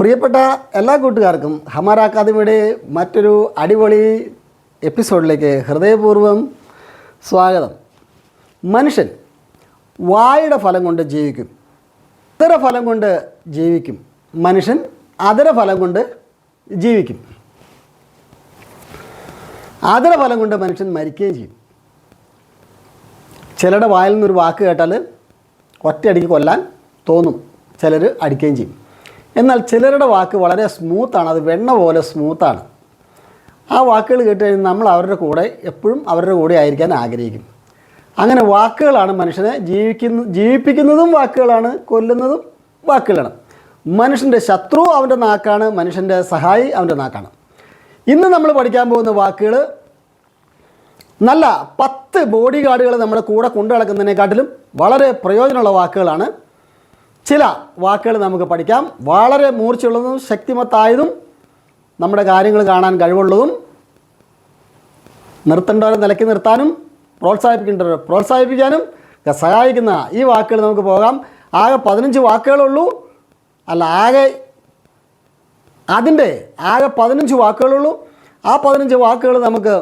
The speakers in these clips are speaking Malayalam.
പ്രിയപ്പെട്ട എല്ലാ കൂട്ടുകാർക്കും ഹമാര അക്കാദമിയുടെ മറ്റൊരു അടിപൊളി എപ്പിസോഡിലേക്ക് ഹൃദയപൂർവം സ്വാഗതം. മനുഷ്യൻ വായുടെ ഫലം കൊണ്ട് ജീവിക്കും ഇതര ഫലം കൊണ്ട് ജീവിക്കും. മനുഷ്യൻ അതര ഫലം കൊണ്ട് ജീവിക്കും. അതര ഫലം കൊണ്ട് മനുഷ്യൻ മരിക്കുകയും ചെയ്യും. ചിലരുടെ വായിൽ നിന്നൊരു വാക്ക് കേട്ടാൽ ഒറ്റയടിക്ക് കൊല്ലാൻ തോന്നും ചിലർ അടിക്കുകയും ചെയ്യും. എന്നാൽ ചിലരുടെ വാക്ക് വളരെ സ്മൂത്താണ് അത് വെണ്ണ പോലെ സ്മൂത്താണ് ആ വാക്കുകൾ കേട്ട് കഴിഞ്ഞാൽ നമ്മൾ അവരുടെ കൂടെ എപ്പോഴും അവരുടെ കൂടെ ആയിരിക്കാൻ ആഗ്രഹിക്കും. അങ്ങനെ വാക്കുകളാണ് മനുഷ്യനെ ജീവിക്കുന്ന ജീവിപ്പിക്കുന്നതും വാക്കുകളാണ് കൊല്ലുന്നതും വാക്കുകളാണ്. മനുഷ്യന്റെ ശത്രു അവന്റെ നാക്കാണ് മനുഷ്യന്റെ സഹായി അവന്റെ നാക്കാണ്. ഇന്ന് നമ്മൾ പഠിക്കാൻ പോകുന്ന വാക്കുകൾ നല്ല പത്ത് ബോഡി ഗാർഡുകൾ നമ്മുടെ കൂടെ കൊണ്ടു നടക്കുന്നതിനെക്കാട്ടിലും വളരെ പ്രയോജനമുള്ള വാക്കുകളാണ് ചില വാക്കുകൾ നമുക്ക് പഠിക്കാം. വളരെ മൂർച്ചയുള്ളതും ശക്തിമത്തായതും നമ്മുടെ കാര്യങ്ങൾ കാണാൻ കഴിവുള്ളതും നിർത്തേണ്ടവരെ നിലയ്ക്ക് നിർത്താനും പ്രോത്സാഹിപ്പിക്കേണ്ടവരെ പ്രോത്സാഹിപ്പിക്കാനും സഹായിക്കുന്ന ഈ വാക്കുകൾ നമുക്ക് പോകാം. ആകെ പതിനഞ്ച് വാക്കുകളുള്ളൂ അല്ല ആകെ അതിന്റെ ആകെ പതിനഞ്ച് വാക്കുകളുള്ളൂ ആ പതിനഞ്ച് വാക്കുകൾ നമുക്ക്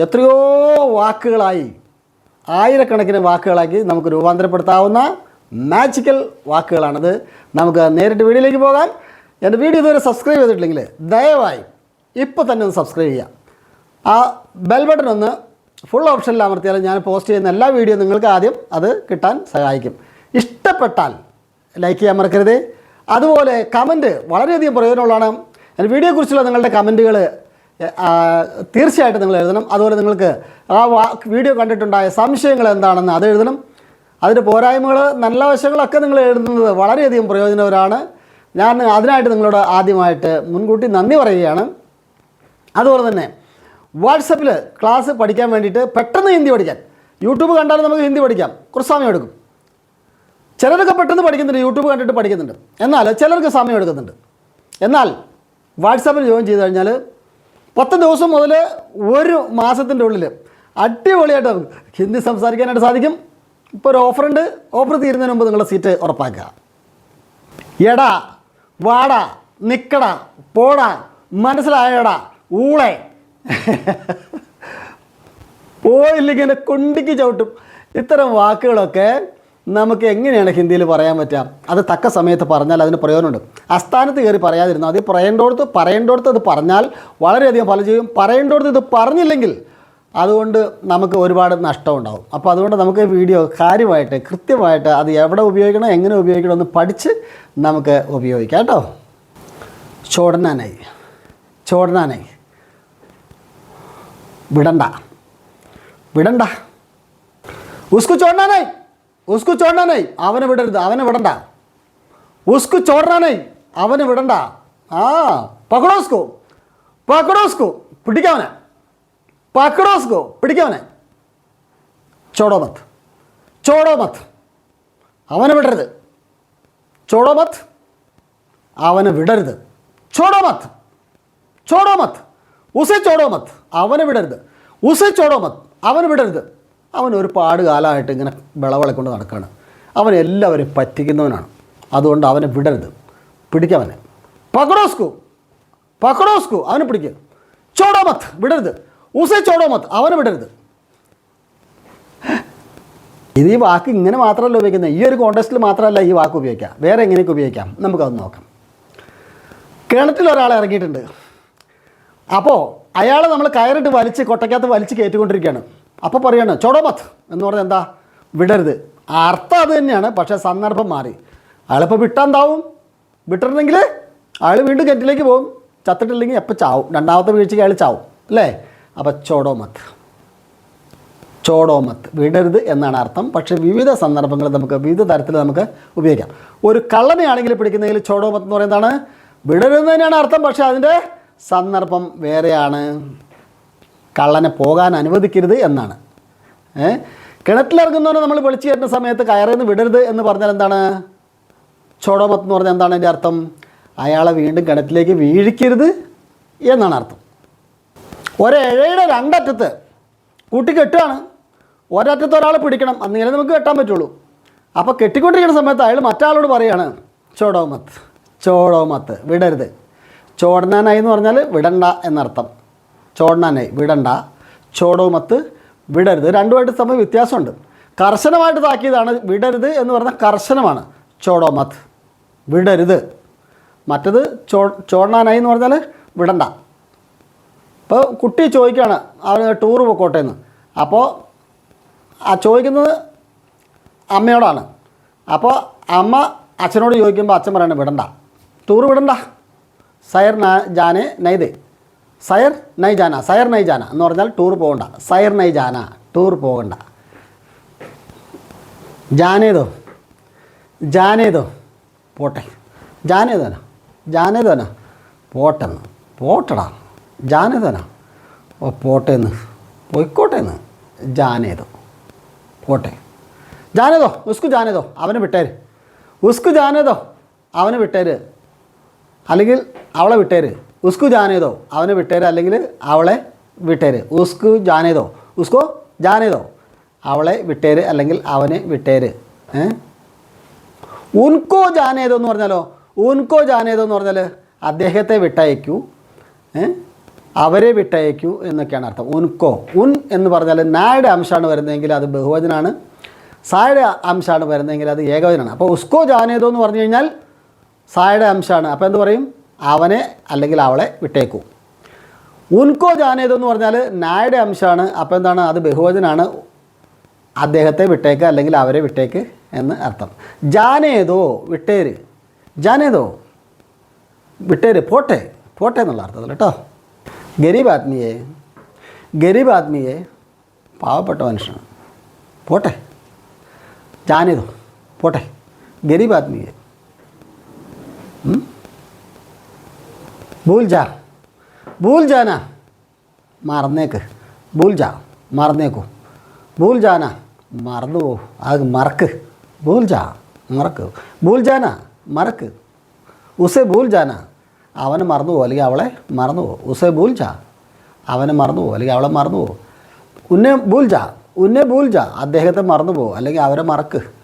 എത്രയോ വാക്കുകളായി ആയിരക്കണക്കിന് വാക്കുകളാക്കി നമുക്ക് രൂപാന്തരപ്പെടുത്താവുന്ന മാജിക്കൽ വാക്കുകളാണത്. നമുക്ക് നേരിട്ട് വീഡിയോയിലേക്ക് പോകാം. എന്റെ വീഡിയോ ഇതുവരെ സബ്സ്ക്രൈബ് ചെയ്തിട്ടില്ലെങ്കിൽ ദയവായി ഇപ്പോൾ തന്നെ ഒന്ന് സബ്സ്ക്രൈബ് ചെയ്യാം ആ ബെൽ ബട്ടൺ ഒന്ന് ഫുൾ ഓപ്ഷനിൽ അമർത്തിയാൽ ഞാൻ പോസ്റ്റ് ചെയ്യുന്ന എല്ലാ വീഡിയോ നിങ്ങൾക്ക് ആദ്യം അത് കിട്ടാൻ സഹായിക്കും. ഇഷ്ടപ്പെട്ടാൽ ലൈക്ക് ചെയ്യാൻ മറക്കരുത്. അതുപോലെ കമന്റ് വളരെയധികം പ്രയോജനമുള്ളതാണ്. എന്റെ വീഡിയോയെക്കുറിച്ചുള്ള നിങ്ങളുടെ കമന്റുകൾ തീർച്ചയായിട്ടും നിങ്ങൾ എഴുതണം. അതുപോലെ നിങ്ങൾക്ക് ആ വീഡിയോ കണ്ടിട്ടുണ്ടായ സംശയങ്ങൾ എന്താണെന്ന് അത് എഴുതണം. അതിന്റെ പോരായ്മകൾ നല്ല വശങ്ങളൊക്കെ നിങ്ങൾ എഴുതുന്നത് വളരെയധികം പ്രയോജനകരമാണ്. ഞാൻ അതിനായിട്ട് നിങ്ങളോട് ആദ്യമായിട്ട് മുൻകൂട്ടി നന്ദി പറയുകയാണ്. അതുപോലെ തന്നെ വാട്സപ്പിൽ ക്ലാസ് പഠിക്കാൻ വേണ്ടിയിട്ട് പെട്ടെന്ന് ഹിന്ദി പഠിക്കാൻ. യൂട്യൂബ് കണ്ടാലും നമുക്ക് ഹിന്ദി പഠിക്കാം. കുറച്ച് സമയം എടുക്കും. ചിലരൊക്കെ പെട്ടെന്ന് പഠിക്കുന്നുണ്ട് യൂട്യൂബ് കണ്ടിട്ട് പഠിക്കുന്നുണ്ട്. എന്നാൽ ചിലർക്ക് സമയം എടുക്കുന്നുണ്ട്. എന്നാൽ വാട്സാപ്പിൽ ജോയിൻ ചെയ്ത് കഴിഞ്ഞാൽ പത്ത് ദിവസം മുതൽ ഒരു മാസത്തിന്റെ ഉള്ളിൽ അടിപൊളിയായിട്ട് ഹിന്ദി സംസാരിക്കാനായിട്ട് സാധിക്കും. ഇപ്പോൾ ഒരു ഉണ്ട്. ഓഫർ തീരുന്നതിന് മുമ്പ് നിങ്ങളുടെ സീറ്റ് ഉറപ്പാക്കുക. എടാ വാടാ നിക്കടാ പോടാ മനസ്സിലായടാ ഊളെ. പോയില്ലെങ്കിൽ എന്നെ കൊണ്ടിക്ക് ചവിട്ടും. ഇത്തരം വാക്കുകളൊക്കെ നമുക്ക് എങ്ങനെയാണ് ഹിന്ദിയിൽ പറയാൻ പറ്റുക? അത് തക്ക സമയത്ത് പറഞ്ഞാൽ അതിന് പ്രയോജനമുണ്ട്. അസ്ഥാനത്ത് കയറി പറയാതിരുന്നു അത് പറയേണ്ടോടത്ത് പറയേണ്ടോടത്ത് അത് പറഞ്ഞാൽ വളരെയധികം ഫലം ചെയ്യും. പറയേണ്ടോടത്ത് ഇത് പറഞ്ഞില്ലെങ്കിൽ അതുകൊണ്ട് നമുക്ക് ഒരുപാട് നഷ്ടം ഉണ്ടാകും അപ്പോൾ അതുകൊണ്ട് നമുക്ക് വീഡിയോ കാര്യമായിട്ട് കൃത്യമായിട്ട് അത് എവിടെ ഉപയോഗിക്കണം എങ്ങനെ ഉപയോഗിക്കണം എന്ന് പഠിച്ച് നമുക്ക് ഉപയോഗിക്കാം കേട്ടോ. ചോടനാനായി. ചോടനാനായി. വിടണ്ട. വിടണ്ട. ഉസ്കു ചോടനാനായി. ഉസ്കു ചോടനാനായി. അവനെ വിടരുത്. അവനെ വിടണ്ട. ഉസ്കു ചോടനാനായി. അവനെ വിടണ്ട. ആ പകടോസ്കു പകടോസ്കു പിടിക്കാവനെ പക്കടോസ്കോ സുഖോ പിടിക്കവനെ. ചോടോമത്ത്. ചോടോമത്ത്. അവനെ വിടരുത്. ചോടോമത്ത്. അവനെ വിടരുത്. ചോടോമത്ത്. ചോടോമത്ത്. ചോടോ മത്ത് ഉസെ ചോടോമത്ത്. അവനെ വിടരുത്. ഉസെ ചോടോമത്ത്. അവന് വിടരുത്. അവൻ ഒരുപാട് കാലമായിട്ട് ഇങ്ങനെ വിളവിളക്കൊണ്ട് നടക്കുകയാണ് അവൻ എല്ലാവരും പറ്റിക്കുന്നവനാണ്. അതുകൊണ്ട് അവനെ വിടരുത്. പിടിക്കവനെ. പക്കടോസ്കു പക്കടോസ്കു അവനെ പിടിക്കുക ചോടോമത്ത്. വിടരുത്. ഉസെ ചോടോ മത്ത് അവനെ വിടരുത്. ഇത് ഈ വാക്ക് ഇങ്ങനെ മാത്രമല്ല ഉപയോഗിക്കുന്നത്. ഈ ഒരു കോണ്ടസ്റ്റിൽ മാത്രമല്ല ഈ വാക്ക് ഉപയോഗിക്കാം വേറെ എങ്ങനെയൊക്കെ ഉപയോഗിക്കാം? നമുക്കത് നോക്കാം. കിണറ്റിൽ ഒരാൾ ഇറങ്ങിയിട്ടുണ്ട്. അപ്പോൾ അയാൾ നമ്മൾ കയറിട്ട് വലിച്ച് കൊട്ടയ്ക്കകത്ത് വലിച്ച് കയറ്റിക്കൊണ്ടിരിക്കുകയാണ്. അപ്പോൾ പറയാണ് ചോടോമത്ത് എന്ന് പറഞ്ഞാൽ എന്താ? വിടരുത്. അർത്ഥം അത് തന്നെയാണ് പക്ഷേ സന്ദർഭം മാറി. അയാളിപ്പോൾ വിട്ടാന്താവും വിട്ടിരുന്നെങ്കിൽ അയാൾ വീണ്ടും കെറ്റിലേക്ക് പോകും. ചത്തിട്ടില്ലെങ്കിൽ എപ്പോൾ ചാവും? രണ്ടാമത്തെ വീഴ്ചയ്ക്ക് അയാൾ ചാവും അല്ലേ? അപ്പോൾ ചോടോമത്ത്. ചോടോമത്ത്. വിടരുത് എന്നാണ് അർത്ഥം. പക്ഷേ വിവിധ സന്ദർഭങ്ങളിൽ നമുക്ക് വിവിധ തരത്തിൽ നമുക്ക് ഉപയോഗിക്കാം. ഒരു കള്ളനെയാണെങ്കിൽ പിടിക്കുന്നതിൽ ചോടോമത്ത് എന്ന് പറയുന്നതാണ് വിടരുത് തന്നെയാണ് അർത്ഥം. പക്ഷേ അതിന്റെ സന്ദർഭം വേറെയാണ്. കള്ളനെ പോകാൻ അനുവദിക്കരുത് എന്നാണ്. ഏ? കിണറ്റിലിറങ്ങുന്നവനെ നമ്മൾ വിളിച്ചു കയറ്റുന്ന സമയത്ത് കയറിന്ന് വിടരുത് എന്ന് പറഞ്ഞാൽ എന്താണ്? ചോടോമത്ത് എന്ന് പറഞ്ഞാൽ എന്താണ് അതിന്റെ അർത്ഥം? അയാളെ വീണ്ടും കിണറ്റിലേക്ക് വീഴിക്കരുത് എന്നാണ് അർത്ഥം. ഒരേഴയുടെ രണ്ടറ്റത്ത് കൂട്ടി കെട്ടുകയാണ്. ഒരറ്റത്ത് ഒരാളെ പിടിക്കണം. അന്നിങ്ങനെ നമുക്ക് കെട്ടാൻ പറ്റുള്ളൂ. അപ്പോൾ കെട്ടിക്കൊണ്ടിരിക്കുന്ന സമയത്ത് അയാൾ മറ്റാളോട് പറയാണ് ചോടോമത്ത് ചോടോ മത്ത് വിടരുത്. ചോടനാനായി എന്ന് പറഞ്ഞാൽ വിടണ്ട എന്നർത്ഥം. ചോടനാനായി വിടണ്ട. ചോടോ മത്ത് വിടരുത് രണ്ടുമായിട്ട് തമ്മിൽ വ്യത്യാസമുണ്ട്. കർശനമായിട്ട് താക്കിയതാണ് വിടരുത് എന്ന് പറഞ്ഞാൽ കർശനമാണ്. ചോടോ മത്ത് വിടരുത്. മറ്റത് ചോ ചോടനാനായി എന്ന് പറഞ്ഞാൽ വിടണ്ട. ഇപ്പോൾ കുട്ടി ചോദിക്കുകയാണ് അവന് ടൂർ പൊക്കോട്ടെ എന്ന് അപ്പോൾ ആ ചോദിക്കുന്നത് അമ്മയോടാണ്. അപ്പോൾ അമ്മ അച്ഛനോട് ചോദിക്കുമ്പോൾ അച്ഛൻ പറയണ വിടണ്ട. ടൂർ വിടണ്ട. സയർ ജാനെ നൈദേ. സയർ നൈ ജാന. സയർ നൈ ജാന. എന്ന് പറഞ്ഞാൽ ടൂർ പോകണ്ട. സയർ നൈ ജാന. ടൂർ പോകണ്ട. ജാനേതോ ജാനേതോ പോട്ടെ. ജാനേതോന ജാനേതോന പോട്ടെന്ന്. പോട്ടടാ. ജാനേതോന. ഓ പോട്ടേന്ന്. പോയിക്കോട്ടേന്ന്. ജാനേതോ. പോട്ടെ. ജാനേതോ ഉസ്കു ജാനേതോ അവനെ വിട്ടേര്. ഉസ്കു ജാനേതോ അവനെ വിട്ടേര്. അല്ലെങ്കിൽ അവളെ വിട്ടേര്. ഉസ്കു ജാനേതോ അവനെ വിട്ടേര്. അല്ലെങ്കിൽ അവളെ വിട്ടേര്. ഉസ്കു ജാനേതോ. ഉസ്കോ ജാനേതോ അവളെ വിട്ടേര് അല്ലെങ്കിൽ അവനെ വിട്ടേര്. ഏ? ഉൻകോ ജാനേതോ എന്ന് പറഞ്ഞാലോ? ഉൻകോ ജാനേതോ എന്ന് പറഞ്ഞാൽ അദ്ദേഹത്തെ വിട്ടയക്കൂ. ഏ? അവരെ വിട്ടയക്കൂ എന്നൊക്കെയാണ് അർത്ഥം. ഉൻകോ. ഉൻ എന്ന് പറഞ്ഞാൽ നായുടെ അംശമാണ് വരുന്നതെങ്കിൽ അത് ബഹുവചനാണ്. സായുടെ അംശമാണ് വരുന്നതെങ്കിൽ അത് ഏകവചനാണ്. അപ്പോൾ ഉസ്കോ ജാനേതോ എന്ന് പറഞ്ഞു കഴിഞ്ഞാൽ സായുടെ അംശമാണ്. അപ്പോൾ എന്ത് പറയും? അവനെ അല്ലെങ്കിൽ അവളെ വിട്ടേക്കൂ ഉൻകോ ജാനേതോ എന്ന് പറഞ്ഞാൽ നായുടെ അംശമാണ്. അപ്പോൾ എന്താണ്? അത് ബഹുവചനാണ്. അദ്ദേഹത്തെ വിട്ടേക്ക് അല്ലെങ്കിൽ അവരെ വിട്ടേക്ക് എന്ന് അർത്ഥം. ജാനേതോ വിട്ടേര്. ജാനേതോ വിട്ടേര്. പോട്ടെ. പോട്ടെ എന്നുള്ള അർത്ഥത്തിൽ കേട്ടോ. ഗരീബ് ആത്മീയെ ഗരീബ് ആത്മീയെ പാവപ്പെട്ട മനുഷ്യനാണ് പോട്ടെ ജാനേതോ പോട്ടെ ഗരീബ് ആത്മീയെ ഉം? ഭൂൽ ജാ ഭൂൽ ജാന മറന്നേക്ക് ഭൂൽ ജാ മറന്നേക്കൂ ഭൂൽ ജാന മറന്നു പോ അത് മറക്ക് ഭൂൽ ജാ മറക്ക് ഭൂൽ ജാന മറക്ക് ഉസെ ഭൂൽ ജാന അവനെ മറന്നു പോകും അല്ലെങ്കിൽ അവളെ മറന്നു പോകും ഉസെ ഭൂൽ ജാ. അവനെ മറന്നു പോകും അല്ലെങ്കിൽ അവളെ മറന്നു പോകും ഉന്നെ ഭൂൽ ജാ ഉന്നെ ഭൂൽ ജാ. അദ്ദേഹത്തെ മറന്നു പോകും അല്ലെങ്കിൽ അവരെ മറക്ക്.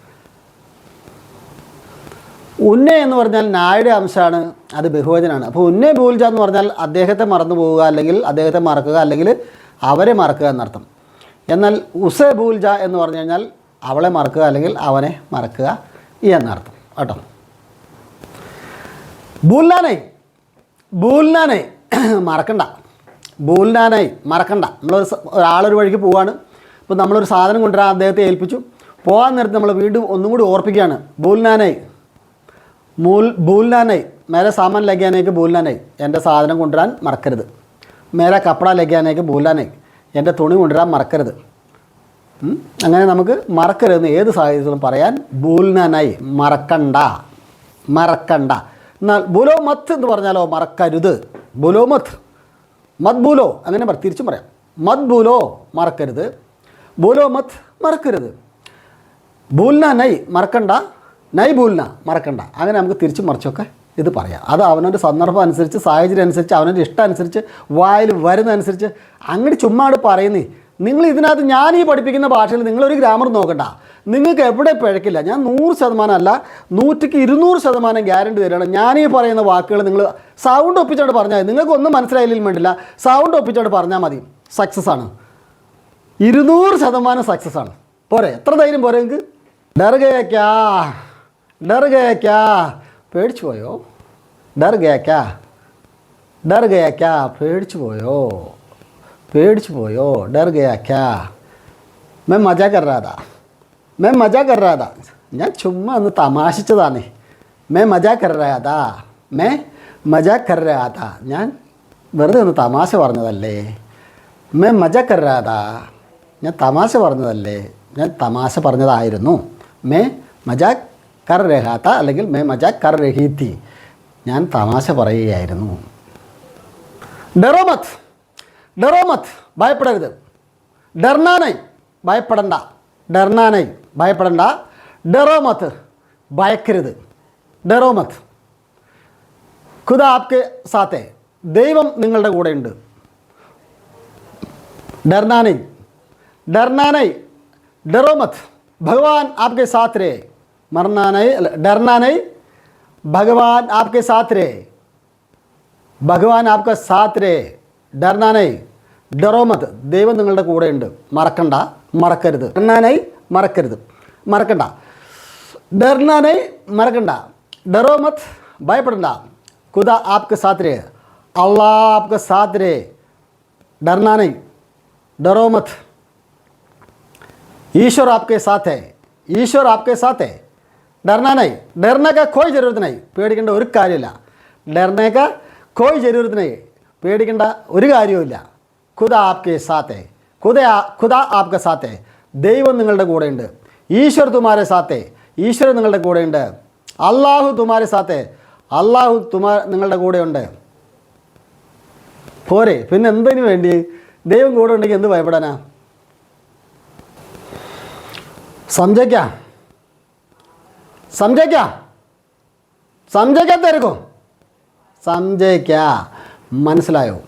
ഉന്നെ എന്ന് പറഞ്ഞാൽ നായുടെ അംശമാണ് അത് ബഹുവചനാണ്. അപ്പോൾ ഉന്നെ ഭൂൽജ എന്ന് പറഞ്ഞാൽ അദ്ദേഹത്തെ മറന്നു പോവുക അല്ലെങ്കിൽ അദ്ദേഹത്തെ മറക്കുക അല്ലെങ്കിൽ അവരെ മറക്കുക എന്നർത്ഥം. എന്നാൽ ഉസെ ഭൂൽജ എന്ന് പറഞ്ഞു കഴിഞ്ഞാൽ അവളെ മറക്കുക അല്ലെങ്കിൽ അവനെ മറക്കുക എന്നർത്ഥം. കേട്ടോ? ഭൂൽനാനൈ ഭൂൽനാനൈ മറക്കണ്ട. ബൂൽനാനായി മറക്കണ്ട. നമ്മളൊരു ഒരാളൊരു വഴിക്ക് പോവാണ്. ഇപ്പോൾ നമ്മളൊരു സാധനം കൊണ്ടുവരാൻ അദ്ദേഹത്തെ ഏൽപ്പിച്ചു. പോകാൻ നേരത്ത് നമ്മൾ വീണ്ടും ഒന്നും കൂടി ഓർപ്പിക്കുകയാണ്. ബൂൽനാനായി മൂൽ ബൂൽനാനായി മേരെ സാമാൻ ലഗ്യാനേക്ക് ബൂൽനാനായി എന്റെ സാധനം കൊണ്ടുവരാൻ മറക്കരുത്. മേരെ കപ്പട ലഗ്യാനേക്ക് ബൂൽനാനായി എന്റെ തുണി കൊണ്ടുവരാൻ മറക്കരുത്? അങ്ങനെ നമുക്ക് മറക്കരുതെന്ന് ഏത് സാഹചര്യത്തിലും പറയാൻ ബൂൽനാനായി മറക്കണ്ട. മറക്കണ്ട. എന്നാൽ ബുലോ മത്ത് എന്ന് പറഞ്ഞാലോ മറക്കരുത്. ബുലോ മത്ത്. മത് ബുലോ. അങ്ങനെ പറ തിരിച്ചും പറയാം. മത് ബുലോ മറക്കരുത്. ബുലോ മത്ത് മറക്കരുത്. ബൂൽന നൈ മറക്കണ്ട. നൈ ബൂൽന മറക്കണ്ട. അങ്ങനെ നമുക്ക് തിരിച്ചും മറിച്ചൊക്കെ ഇത് പറയാം. അത് അവനവന്റെ സന്ദർഭം അനുസരിച്ച് സാഹചര്യം അനുസരിച്ച് അവനവന്റെ ഇഷ്ടം അനുസരിച്ച് വായിൽ വരുന്നതനുസരിച്ച് അങ്ങോട്ട് ചുമ്മാട് പറയുന്നേ. നിങ്ങൾ ഇതിനകത്ത് ഞാൻ ഈ പഠിപ്പിക്കുന്ന ഭാഷയിൽ നിങ്ങളൊരു ഗ്രാമർ നോക്കണ്ട. നിങ്ങൾക്ക് എവിടെ പിഴക്കില്ല. ഞാൻ നൂറ് ശതമാനം അല്ല നൂറ്റിക്ക് ഇരുന്നൂറ് ശതമാനം ഗ്യാരണ്ടി തരികയാണ്. ഞാൻ ഈ പറയുന്ന വാക്കുകൾ നിങ്ങൾ സൗണ്ട് ഒപ്പിച്ചോണ്ട് പറഞ്ഞാൽ നിങ്ങൾക്ക് ഒന്നും മനസ്സിലായില്ലെങ്കിൽ വേണ്ടില്ല സൗണ്ട് ഒപ്പിച്ചോണ്ട് പറഞ്ഞാൽ മതി. സക്സസ് ആണ്. ഇരുന്നൂറ് ശതമാനം സക്സസ് ആണ്. പോരെ. എത്ര ധൈര്യം പോരെ നിങ്ങൾക്ക് ഡർ ഗയാ ക്യാ ഡർ ഗയാ ക്യാ പേടിച്ചു പോയോ? ഡർ ഗയാ ക്യാ ഡർ ഗയാ ക്യാ പേടിച്ചു പോയോ? പേടിച്ചു പോയോ ഡർ ഗയാ ക്യാ ഞാൻ മജ കറാതാ ഞാൻ മജ കറാതാ ഞാൻ ചുമ്മാ ഒന്ന് തമാശിച്ചതാണേ. മേ മജ കറാതാ മേ മജ കറാതാ ഞാൻ വെറുതെ ഒന്ന് തമാശ പറഞ്ഞതല്ലേ? മേ മജ കറാതാ ഞാൻ തമാശ പറഞ്ഞതല്ലേ? ഞാൻ തമാശ പറഞ്ഞതായിരുന്നു. മേ മജ കർ രഹാത്ത അല്ലെങ്കിൽ മേ മജ കർ രഹീത്തി ഞാൻ തമാശ പറയുകയായിരുന്നു. ഡെറോമത്ത് ഡെറോമത്ത് ഭയപ്പെടരുത് ഡർനാനൈ ഭയപ്പെടണ്ട ഡർനാനൈ ഭയപ്പെടണ്ട ഡെറോമത്ത് ഭയക്കരുത് ഡെറോമത്ത് ഖുദ ആപ്കെ സാത്തെ ദൈവം നിങ്ങളുടെ കൂടെയുണ്ട് ഡർനാനൈ ഡർനാനൈ ഡെറോമത്ത് ഭഗവാൻ ആപ്കെ സാത്ത് രേ മർനാനൈ അല്ല ഡർനാനൈ ഭഗവാൻ ആപ്കെ സാത്ത് രേ ഭഗവാൻ ആപ്ക സാത്ത് രേ ഡർനാനായി ഡെറോമത്ത് ദൈവം നിങ്ങളുടെ കൂടെയുണ്ട്. മറക്കണ്ട. മറക്കരുത്. ഡെർനാനൈ മറക്കരുത്. മറക്കണ്ട. ഡെർനാനൈ മറക്കണ്ട. ഡെറോമത്ത് ഭയപ്പെടണ്ട. കുത ആപ്ക്ക് സാത്രേ. അള്ളാ ആപ്ക്ക് സാത്രേ. ഡർനാനൈ ഡെറോമത്ത് ഈശ്വർ ആപ്കെ സാത്ത്. ഈശ്വർ ആപ്കെ സാത്ത്. ഡർനാനായി ഡെർണക കോയ് ജരൂരത്തിനായി പേടിക്കേണ്ട ഒരു കാര്യമില്ല. ഡെർണക കോയ് ജരൂരത്തിനായി പേടിക്കേണ്ട ഒരു കാര്യവുമില്ല. ഖുദ ആപ്കെ സാത്തെ. ഖുദ ഖുദ ആപ്കെ സാത്തെ. ദൈവം നിങ്ങളുടെ കൂടെയുണ്ട്. ഈശ്വർ തുമാരെ സാത്തെ. ഈശ്വരൻ നിങ്ങളുടെ കൂടെയുണ്ട്. അള്ളാഹു തുമാരെ സാത്തെ. അള്ളാഹു തുമാ നിങ്ങളുടെ കൂടെയുണ്ട്. പോരെ. പിന്നെ എന്തിനു വേണ്ടി? ദൈവം കൂടെ ഉണ്ടെങ്കിൽ എന്ത് ഭയപ്പെടാനാ? സംജയ്ക്ക. സംജയ്ക്ക. സംജയ്ക്ക തിരക്കും. സംജയ്ക്ക. മനസ്സിലായോ?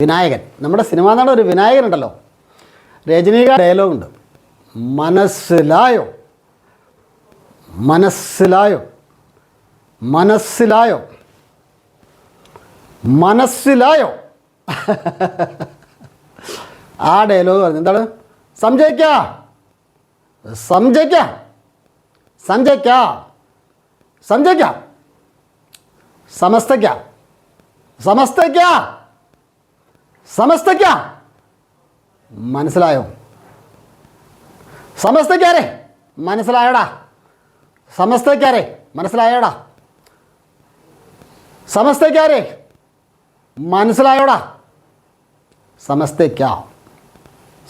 വിനായകൻ. നമ്മുടെ സിനിമാ നടൻ ഒരു വിനായകൻ ഉണ്ടല്ലോ രജനീക ഡയലോഗ് ഉണ്ട് മനസ്സിലായോ? മനസ്സിലായോ? മനസ്സിലായോ? മനസ്സിലായോ? ആ ഡയലോഗ് പറഞ്ഞു എന്താണ്? സംജയ്ക്ക. സംജയ്ക്ക. സഞ്ജയ്ക്ക സഞ്ജയ്ക്ക സമസ്തയ്ക്ക. സമസ്തയ്ക്ക. സമസ്തയ്ക്ക. മനസ്സിലായോ? സമസ്തയ്ക്കാരെ. മനസ്സിലായോടാ? സമസ്തയ്ക്കാരെ. മനസ്സിലായോടാ? സമസ്തയ്ക്കാരെ. മനസ്സിലായോടാ? സമസ്തയ്ക്ക.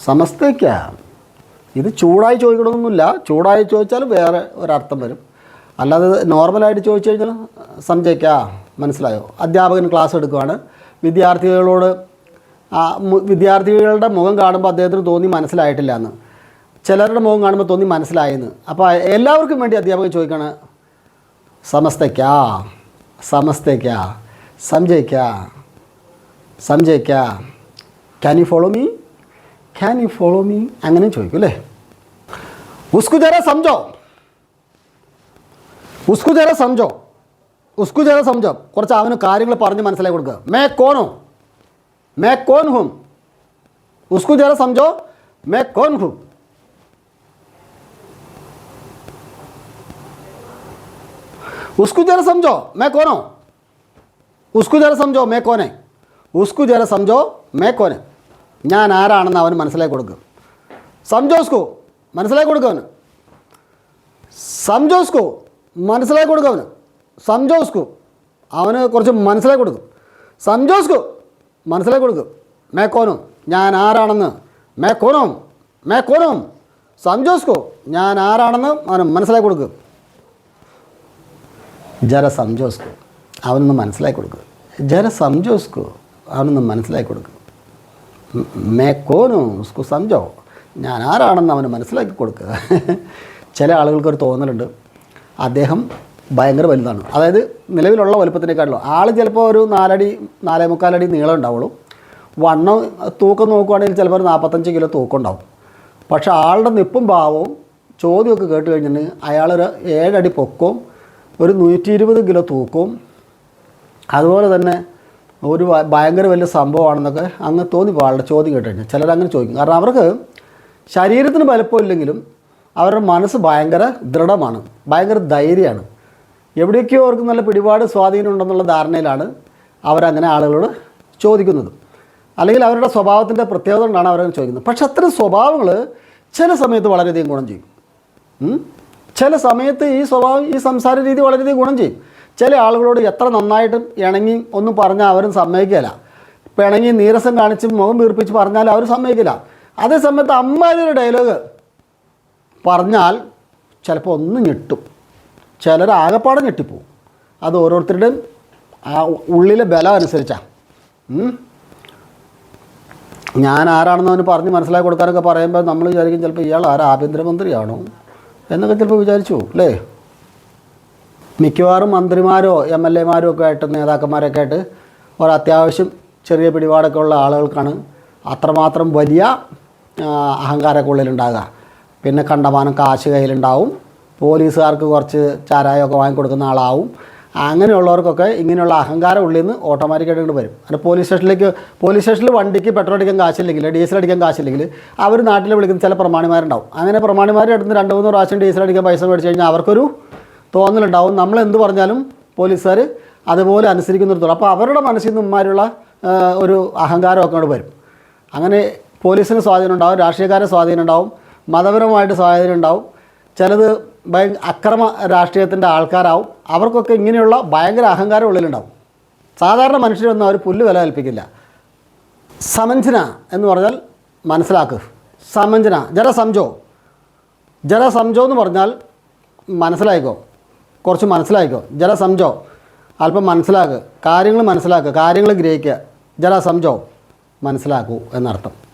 സമസ്തയ്ക്ക. ഇത് ചൂടായി ചോദിക്കണമെന്നൊന്നുമില്ല ചൂടായി ചോദിച്ചാൽ വേറെ ഒരർത്ഥം വരും. അല്ലാതെ നോർമലായിട്ട് ചോദിച്ചു കഴിഞ്ഞാൽ സംജയ്ക്ക മനസ്സിലായോ? അധ്യാപകൻ ക്ലാസ് എടുക്കുവാണ്. വിദ്യാർത്ഥികളോട് വിദ്യാർത്ഥികളുടെ മുഖം കാണുമ്പോൾ അദ്ദേഹത്തിന് തോന്നി മനസ്സിലായിട്ടില്ല എന്ന്. ചിലരുടെ മുഖം കാണുമ്പോൾ തോന്നി മനസ്സിലായെന്ന് അപ്പോൾ എല്ലാവർക്കും വേണ്ടി അധ്യാപകൻ ചോദിക്കുകയാണ് സമസ്തയ്ക്കാ? സമസ്തയ്ക്കാ? സംജയ്ക്കാ? സംജയ്ക്കാ? Can you follow me can you follow me അങ്ങനെ ചോദിക്കും അല്ലേ? ഉസ്കു ജര സംജോ? ഉസ്കു ജര സംജോ? ഉസ്കു ജര സംജോ? കുറച്ച് അവന് കാര്യങ്ങൾ പറഞ്ഞ് മനസ്സിലാക്കി കൊടുക്കുക. മേ കോണോ? മേ കോൻ ഹും ഉസ്കു ജര സംജോ മേ കോൻ ഹും उसको जरा समझो मैं कौन हूँ उसको जरा समझो मैं कौन है उसको जरा समझो मैं कौन है ഞാൻ ആരാണെന്ന് അവന് മനസ്സിലാക്കി കൊടുക്കും സംജോസ്കോ മനസ്സിലാക്കി കൊടുക്കും അവന് സംജോസ്കോ മനസ്സിലാക്കി കൊടുക്കും അവന് സംജോസ്കോ അവന് കുറച്ച് മനസ്സിലാക്കി കൊടുക്കും സംജോസ്കോ മനസ്സിലാക്കി കൊടുക്കും. മേക്കോനും കോനും ഞാൻ ആരാണെന്ന്. മേക്കോനും മേക്കോനും സംജോസ്കോ ഞാൻ ആരാണെന്ന് അവന് മനസ്സിലാക്കി കൊടുക്കും. ജര സംജോസ്കോ അവനൊന്ന് മനസ്സിലാക്കി കൊടുക്കുക ജര സംജോസ്കോ അവനൊന്ന് മനസ്സിലാക്കി കൊടുക്കുക മേ കോനു ഉസ്കു സംജോ ഞാൻ ആരാണെന്ന് അവന് മനസ്സിലാക്കി കൊടുക്കുക ചില ആളുകൾക്കൊരു തോന്നലുണ്ട്. അദ്ദേഹം ഭയങ്കര വലുതാണ്. അതായത് നിലവിലുള്ള വലുപ്പത്തിനേക്കാളും ആൾ ചിലപ്പോൾ ഒരു നാലടി നാലേ മുക്കാലടി നീളം ഉണ്ടാവുള്ളൂ. വണ്ണം തൂക്കം നോക്കുവാണെങ്കിൽ ചിലപ്പോൾ ഒരു നാൽപ്പത്തഞ്ച് കിലോ തൂക്കം ഉണ്ടാവും. പക്ഷേ ആളുടെ നിപ്പും ഭാവവും ചോദ്യമൊക്കെ കേട്ട് കഴിഞ്ഞിട്ടുണ്ടെങ്കിൽ അയാളൊരു ഏഴടി പൊക്കവും ഒരു നൂറ്റി ഇരുപത് കിലോ തൂക്കവും അതുപോലെ തന്നെ ഒരു ഭയങ്കര വലിയ സംഭവമാണെന്നൊക്കെ അങ്ങ് തോന്നിപ്പോൾ ആളുടെ ചോദ്യം കേട്ട് കഴിഞ്ഞാൽ. ചിലരങ്ങനെ ചോദിക്കും. കാരണം അവർക്ക് ശരീരത്തിന് വലുപ്പമില്ലെങ്കിലും അവരുടെ മനസ്സ് ഭയങ്കര ദൃഢമാണ് ഭയങ്കര ധൈര്യമാണ്. എവിടെയൊക്കെയോ അവർക്ക് നല്ല പിടിപാട് സ്വാധീനം ഉണ്ടെന്നുള്ള ധാരണയിലാണ് അവരങ്ങനെ ആളുകളോട് ചോദിക്കുന്നത്. അല്ലെങ്കിൽ അവരുടെ സ്വഭാവത്തിന്റെ പ്രത്യേകത കൊണ്ടാണ് അവരങ്ങനെ ചോദിക്കുന്നത്. പക്ഷെ അത്തരം സ്വഭാവങ്ങൾ ചില സമയത്ത് വളരെയധികം ഗുണം ചെയ്യും. ചില സമയത്ത് ഈ സ്വഭാവം ഈ സംസാര രീതി വളരെയധികം ഗുണം ചെയ്യും. ചില ആളുകളോട് എത്ര നന്നായിട്ടും ഇണങ്ങി ഒന്നും പറഞ്ഞാൽ അവരും സമ്മതിക്കില്ല ഇണങ്ങി നീരസം കാണിച്ച് മുഖം വീർപ്പിച്ച് പറഞ്ഞാൽ അവർ സമ്മതിക്കില്ല. അതേ സമയത്ത് അമ്മാതിരി ഡയലോഗ് പറഞ്ഞാൽ ചിലപ്പോൾ ഒന്ന് ഞെട്ടും. ചിലർ ആകെപ്പാടം ഞെട്ടിപ്പോവും. അത് ഓരോരുത്തരുടെയും ആ ഉള്ളിലെ ബലം അനുസരിച്ചാണ് ഞാൻ ആരാണെന്ന് അവന് പറഞ്ഞ് മനസ്സിലാക്കി കൊടുക്കാനൊക്കെ പറയുമ്പോൾ നമ്മൾ വിചാരിക്കും ചിലപ്പോൾ ഇയാൾ ആരാ ആഭ്യന്തരമന്ത്രിയാണോ എന്നൊക്കെ ചിലപ്പോൾ വിചാരിച്ചു അല്ലേ? മിക്കവാറും മന്ത്രിമാരോ എം എൽ എമാരോ ഒക്കെ ആയിട്ട് നേതാക്കന്മാരൊക്കെ ആയിട്ട് ഒരു ചെറിയ പിടിപാടൊക്കെ ഉള്ള ആളുകൾക്കാണ് അത്രമാത്രം വലിയ അഹങ്കാരക്കുള്ളിലുണ്ടാകുക. പിന്നെ കണ്ടമാനം കാശ് കയ്യിലുണ്ടാവും. പോലീസുകാർക്ക് കുറച്ച് ചാരായമൊക്കെ വാങ്ങിക്കൊടുക്കുന്ന ആളാവും. അങ്ങനെയുള്ളവർക്കൊക്കെ ഇങ്ങനെയുള്ള അഹങ്കാരം ഉള്ളിൽ നിന്ന് ഓട്ടോമാറ്റിക്കായിട്ട് ഇങ്ങോട്ട് വരും. അങ്ങനെ പോലീസ് സ്റ്റേഷനിലേക്ക് പോലീസ് സ്റ്റേഷനിൽ വണ്ടിക്ക് പെട്രോൾ അടിക്കാൻ കാശില്ലെങ്കിൽ ഡീസൽ അടിക്കാൻ കാശില്ലെങ്കിൽ അവർ നാട്ടിൽ വിളിക്കുന്ന ചില പ്രമാണിമാരുണ്ടാവും. അങ്ങനെ പ്രമാണിമാരുടെ അടുത്ത് രണ്ട് മൂന്ന് പ്രാവശ്യം ഡീസൽ അടിക്കാൻ പൈസ മേടിച്ച് കഴിഞ്ഞാൽ അവർക്കൊരു തോന്നലുണ്ടാവും. നമ്മൾ എന്ത് പറഞ്ഞാലും പോലീസുകാർ അതുപോലെ അനുസരിക്കുന്നിടത്തോളം അപ്പോൾ അവരുടെ മനസ്സിൽ നിന്ന് ഇമ്മാരുള്ള ഒരു അഹങ്കാരമൊക്കെ അങ്ങോട്ട് വരും. അങ്ങനെ പോലീസിന് സ്വാധീനം ഉണ്ടാവും രാഷ്ട്രീയക്കാരെ സ്വാധീനം ഉണ്ടാവും മതപരമായിട്ട് സ്വാധീനം ഉണ്ടാവും. ചിലത് അക്രമ രാഷ്ട്രീയത്തിന്റെ ആൾക്കാരാവും. അവർക്കൊക്കെ ഇങ്ങനെയുള്ള ഭയങ്കര അഹങ്കാരം ഉള്ളിലുണ്ടാവും. സാധാരണ മനുഷ്യരൊന്നും അവർ പുല്ല് വില കൽപ്പിക്കില്ല. സമഞ്ജന എന്ന് പറഞ്ഞാൽ മനസ്സിലാക്കുക സമഞ്ജന ജലസംജോ ജലസംജോ എന്ന് പറഞ്ഞാൽ മനസ്സിലായിക്കോ? കുറച്ച് മനസ്സിലായിക്കോ? ജലസംജോ അല്പം മനസ്സിലാക്കുക കാര്യങ്ങൾ മനസ്സിലാക്കുക കാര്യങ്ങൾ ഗ്രഹിക്കുക. ജലസംജോ മനസ്സിലാക്കൂ എന്നർത്ഥം.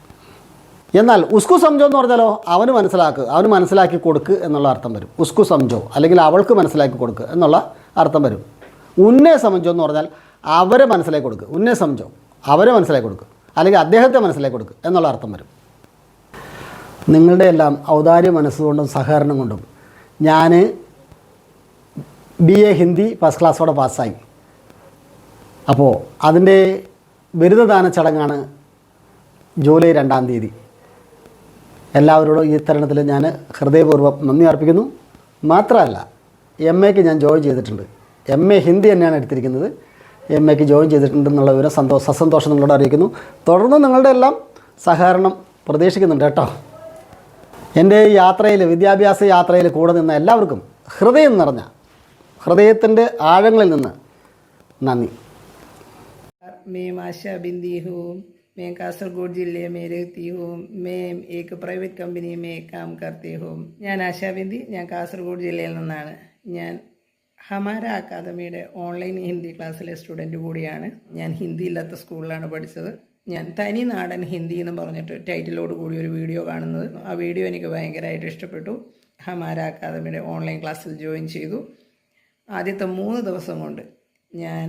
എന്നാൽ ഉസ്കു സംജോ എന്ന് പറഞ്ഞാലോ അവന് മനസ്സിലാക്കുക അവന് മനസ്സിലാക്കി കൊടുക്ക് എന്നുള്ള അർത്ഥം വരും. ഉസ്കു സംജോ അല്ലെങ്കിൽ അവൾക്ക് മനസ്സിലാക്കി കൊടുക്കുക എന്നുള്ള അർത്ഥം വരും. ഉന്നേ സംജോ എന്ന് പറഞ്ഞാൽ അവരെ മനസ്സിലാക്കി കൊടുക്കുക ഉന്നേ സംജോ അവരെ മനസ്സിലാക്കി കൊടുക്കുക അല്ലെങ്കിൽ അദ്ദേഹത്തെ മനസ്സിലാക്കി കൊടുക്കുക എന്നുള്ള അർത്ഥം വരും. നിങ്ങളുടെ എല്ലാം ഔദാര്യ മനസ്സുകൊണ്ടും സഹകരണം കൊണ്ടും ഞാൻ ബി എ ഹിന്ദി ഫസ്റ്റ് ക്ലാസ്സോടെ പാസ്സായി. അപ്പോൾ അതിന്റെ ബിരുദദാന ചടങ്ങാണ് ജൂലൈ രണ്ടാം തീയതി. എല്ലാവരോടും ഈ തരണത്തിൽ ഞാൻ ഹൃദയപൂർവം നന്ദി അർപ്പിക്കുന്നു. മാത്രമല്ല എം എക്ക് ഞാൻ ജോയിൻ ചെയ്തിട്ടുണ്ട്. എം എ ഹിന്ദി തന്നെയാണ് എടുത്തിരിക്കുന്നത്. എം എക്ക് ജോയിൻ ചെയ്തിട്ടുണ്ടെന്നുള്ള വിവരം സന്തോഷ സസന്തോഷം നിങ്ങളോട് അറിയിക്കുന്നു. തുടർന്ന് നിങ്ങളുടെ എല്ലാം സഹകരണം പ്രതീക്ഷിക്കുന്നുണ്ട് കേട്ടോ. എന്റെ ഈ യാത്രയിൽ വിദ്യാഭ്യാസ യാത്രയിൽ കൂടെ നിന്ന എല്ലാവർക്കും ഹൃദയം നിറഞ്ഞ ഹൃദയത്തിന്റെ ആഴങ്ങളിൽ നിന്ന് നന്ദി. മേ മാഷ ബിന്ദി ഹൂം मैं कासरगोड जिले में रहती हूँ मैं एक പ്രൈവറ്റ് കമ്പനി में काम करती हूँ ഞാൻ ആശാ ബിന്ദി ഞാൻ കാസർഗോഡ് ജില്ലയിൽ നിന്നാണ് ഞാൻ ഹമാര അക്കാദമിയുടെ ഓൺലൈൻ ഹിന്ദി ക്ലാസ്സിലെ സ്റ്റുഡൻറ്റ് കൂടിയാണ് ഞാൻ ഹിന്ദി ഇല്ലാത്ത സ്കൂളിലാണ് പഠിച്ചത് ഞാൻ തനി നാടൻ ഹിന്ദി എന്ന് പറഞ്ഞിട്ട് ടൈറ്റിലോട് കൂടി ഒരു വീഡിയോ കാണുന്നത് ആ വീഡിയോ എനിക്ക് ഭയങ്കരമായിട്ട് ഇഷ്ടപ്പെട്ടു ഹമാര അക്കാദമിയുടെ ഓൺലൈൻ ക്ലാസ്സിൽ ജോയിൻ ചെയ്തു ആദ്യത്തെ മൂന്ന് ദിവസം കൊണ്ട് ഞാൻ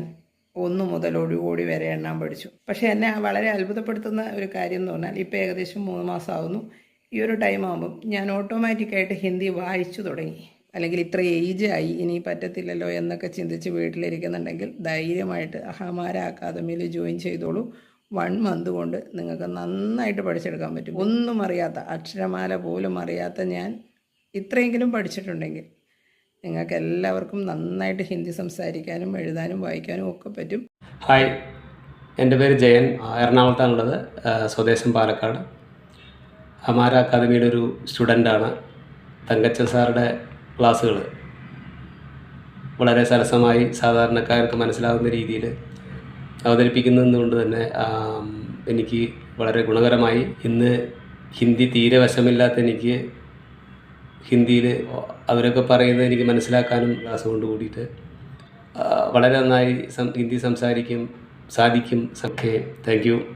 ഒന്ന് മുതൽ ഒരു കോടി വരെ എണ്ണാൻ പഠിച്ചു. പക്ഷേ എന്നെ വളരെ അത്ഭുതപ്പെടുത്തുന്ന ഒരു കാര്യം എന്ന് പറഞ്ഞാൽ ഇപ്പോൾ ഏകദേശം മൂന്ന് മാസമാകുന്നു ഈ ഒരു ടൈം ആകുമ്പം ഞാൻ ഓട്ടോമാറ്റിക്കായിട്ട് ഹിന്ദി വായിച്ചു തുടങ്ങി. അല്ലെങ്കിൽ ഇത്ര ഏജ് ആയി ഇനി പറ്റത്തില്ലല്ലോ എന്നൊക്കെ ചിന്തിച്ച് വീട്ടിലിരിക്കുന്നുണ്ടെങ്കിൽ ധൈര്യമായിട്ട് അഹമാര അക്കാദമിയിൽ ജോയിൻ ചെയ്തോളൂ. വൺ മന്ത് കൊണ്ട് നിങ്ങൾക്ക് നന്നായിട്ട് പഠിച്ചെടുക്കാൻ പറ്റും. ഒന്നും അറിയാത്ത അക്ഷരമാല പോലും അറിയാത്ത ഞാൻ ഇത്രയെങ്കിലും പഠിച്ചിട്ടുണ്ടെങ്കിൽ നിങ്ങൾക്ക് എല്ലാവർക്കും നന്നായിട്ട് ഹിന്ദി സംസാരിക്കാനും എഴുതാനും വായിക്കാനും ഒക്കെ പറ്റും. ഹായ് എന്റെ പേര് ജയൻ. എറണാകുളത്താണുള്ളത്. സ്വദേശം പാലക്കാട്. അമാര അക്കാദമിയുടെ ഒരു സ്റ്റുഡന്റാണ്. തങ്കച്ചൻ സാറുടെ ക്ലാസ്സുകൾ വളരെ സരസമായി സാധാരണക്കാർക്ക് മനസ്സിലാകുന്ന രീതിയിൽ അവതരിപ്പിക്കുന്നതുകൊണ്ട് തന്നെ എനിക്ക് വളരെ ഗുണകരമായി. ഇന്ന് ഹിന്ദി തീരെ വശമില്ലാത്ത എനിക്ക് ഹിന്ദിയിൽ അവരൊക്കെ പറയുന്നത് എനിക്ക് മനസ്സിലാക്കാനും ക്ലാസ്സുകൊണ്ട് കൂടിയിട്ട്. വളരെ നന്നായി ഹിന്ദി സംസാരിക്കും സാധിക്കും. സഖേ താങ്ക് യു.